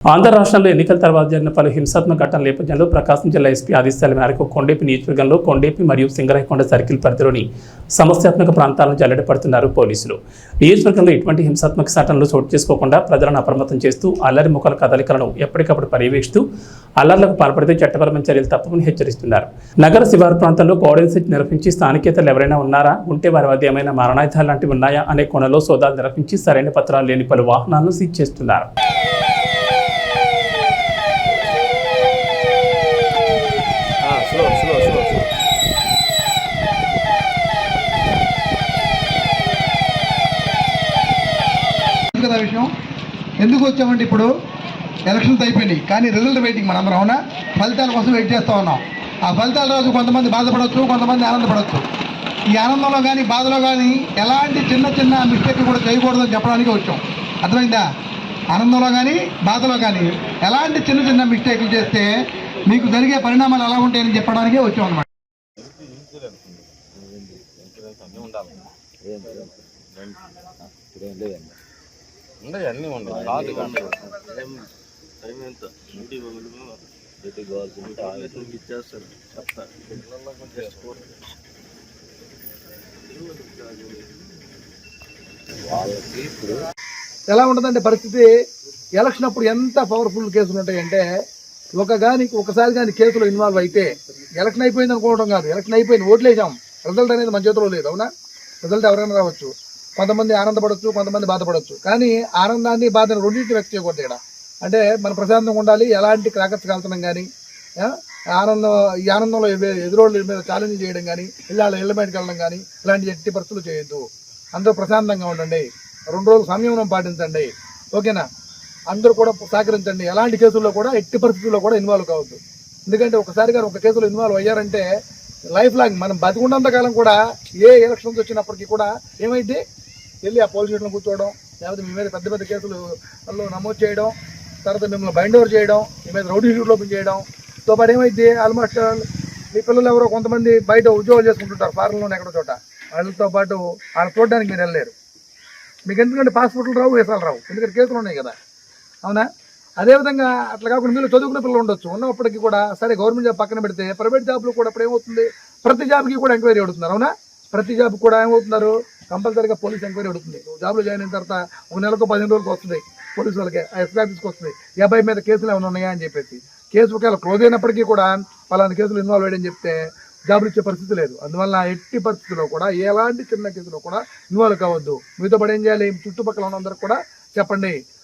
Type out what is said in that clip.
ఆంధ్ర రాష్ట్రంలో ఎన్నికల తర్వాత జరిగిన పలు హింసాత్మక ఘటనల నేపథ్యంలో ప్రకాశం జిల్లా ఎస్పీ ఆదేశాల మేరకు కొండేపి నియోజకవర్గంలో కొండేపి మరియు సింగరాయకొండ సర్కిల్ పరిధిలోని సమస్యాత్మక ప్రాంతాలను జల్లెడపడుతున్నారు పోలీసులు. నియోజకవర్గంలో ఎటువంటి హింసాత్మక సంఘటనలు చోటు చేసుకోకుండా ప్రజలను అప్రమత్తం చేస్తూ అల్లరి ముఖాల కదలికలను ఎప్పటికప్పుడు పర్యవేక్షిస్తూ అల్లర్లకు పాల్పడితే చట్టపరమైన చర్యలు తప్పమని హెచ్చరిస్తున్నారు. నగర శివారు ప్రాంతంలో గోడెన్ సెట్ నిర్వహించి స్థానికేతలు ఎవరైనా ఉన్నారా? ఉంటే వారి వద్ద ఏమైనా మరణాయుధాలు లాంటివి ఉన్నాయా? అనే కోణంలో సోదాలు నిర్వహించి సరైన పత్రాలు లేని పలు వాహనాలను సీజ్ చేస్తున్నారు. ఎందుకు వచ్చామంటే ఇప్పుడు? ఎలక్షన్స్ అయిపోయినాయి. కానీ రిజల్ట్ వెయిటింగ్ మనం అందరం అవునా? ఫలితాల కోసం వెయిట్ చేస్తూ ఉన్నాం. ఆ ఫలితాల రోజు కొంతమంది బాధపడవచ్చు కొంతమంది ఆనందపడవచ్చు ఈ ఆనందంలో కానీ బాధలో కానీ ఎలాంటి చిన్న చిన్న మిస్టేక్ కూడా చేయకూడదని చెప్పడానికి వచ్చాం. అర్థమైందా? ఆనందంలో కానీ బాధలో కానీ ఎలాంటి చిన్న చిన్న మిస్టేక్లు చేస్తే మీకు జరిగే పరిణామాలు ఎలా ఉంటాయని చెప్పడానికే వచ్చాం అనమాట ఉండయి అన్నీ ఉండవు కాదు టైం ఎంత? ఇంటి ప్రతి గవర్నమెంట్ ఇచ్చేస్తారు. చెప్తా. వాళ్ళకి ఇప్పుడు ఎలా ఉంటుందంటే పరిస్థితి? ఎలక్షన్ అప్పుడు ఎంత పవర్ఫుల్ కేసులు ఉంటాయంటే ఒక కానీ ఒకసారి కానీ కేసులో ఇన్వాల్వ్ అయితే ఎలక్షన్ అయిపోయింది అనుకోవడం కాదు. ఎలక్షన్ అయిపోయింది ఓట్లు వేసాం రిజల్ట్ అనేది మన చేతిలో లేదు అవునా? రిజల్ట్ ఎవరైనా రావచ్చు. కొంతమంది ఆనందపడవచ్చు కొంతమంది బాధపడవచ్చు కానీ ఆనందాన్ని బాధను రెండింటిని వ్యక్తి చేయకూడదు ఇక్కడ. అంటే మన ప్రశాంతంగా ఉండాలి ఎలాంటి క్రాకర్స్ కాల్చడం కానీ ఆనందం ఈ ఆనందంలో ఎదురోళ్ళ మీద ఛాలెంజ్ చేయడం కానీ ఇళ్ళ ఇళ్ళ బయటకు వెళ్ళడం కానీ ఇలాంటి ఎట్టి పరిస్థితులు చేయొద్దు. అందరూ ప్రశాంతంగా ఉండండి. రెండు రోజులు సంయమనం పాటించండి. ఓకేనా? అందరూ కూడా సహకరించండి. ఎలాంటి కేసుల్లో కూడా ఎట్టి పరిస్థితుల్లో కూడా ఇన్వాల్వ్ కావద్దు. ఎందుకంటే ఒకసారిగా ఒక కేసులో ఇన్వాల్వ్ అయ్యారంటే లైఫ్ లాంగ్ మనం బతికున్నంత కాలం కూడా ఏ ఎలక్షన్స్ వచ్చినప్పటికీ కూడా ఏమైంది వెళ్ళి ఆ పోలీస్ స్టేషన్లో కూర్చోవడం లేకపోతే మీ మీద పెద్ద పెద్ద కేసులు వాళ్ళు నమోదు చేయడం తర్వాత మిమ్మల్ని బైండ్ ఓవర్ చేయడం మీ మీద రౌడీ షూట్ ఓపెన్ చేయడం. తో పాటు ఏమైంది ఆల్మోస్ట్ మీ పిల్లలు ఎవరో కొంతమంది బయట ఉద్యోగాలు చేసుకుంటుంటారు ఫారెన్లోనే ఎక్కడో చోట. వాళ్ళతో పాటు వాళ్ళు చూడడానికి మీరు వెళ్ళలేరు. మీకు ఎందుకంటే పాస్పోర్ట్లు రావు వీసాలు రావు. ఎందుకంటే కేసులు ఉన్నాయి కదా. అవునా? అదేవిధంగా అట్లా కాకుండా మీరు చదువుకునే పిల్లలు ఉండొచ్చు. ఉన్నప్పటికీ కూడా సరే గవర్నమెంట్ జాబ్ పక్కన పెడితే ప్రైవేట్ జాబ్లో కూడా ఇప్పుడు ఏమవుతుంది? ప్రతి జాబ్కి కూడా ఎంక్వైరీ అడుగుతున్నారు అవునా? ప్రతి జాబ్ కూడా ఏమవుతున్నారు? కంపల్సరీగా పోలీస్ ఎంక్వైరీ అడుగుతుంది. జాబ్లో జాయిన్ అయిన తర్వాత ఒక నెలకు పదిహేను రోజులకు వస్తుంది. పోలీసు వాళ్ళకి ఆ ఎస్పీ ఆఫీస్కి వస్తుంది. ఈ అబ్బాయి మీద కేసులు ఏమైనా ఉన్నాయా అని చెప్పేసి. కేసు ఒకవేళ క్లోజ్ అయినప్పటికీ కూడా పలానా కేసులు ఇన్వాల్వ్ అయ్యని చెప్తే జాబులు ఇచ్చే పరిస్థితి లేదు. అందువల్ల ఎట్టి పరిస్థితిలో కూడా ఎలాంటి చిన్న కేసులో కూడా ఇన్వాల్వ్ కావద్దు. మీతో పాటు ఏం చేయాలి? చుట్టుపక్కల ఉన్నందరికి కూడా చెప్పండి.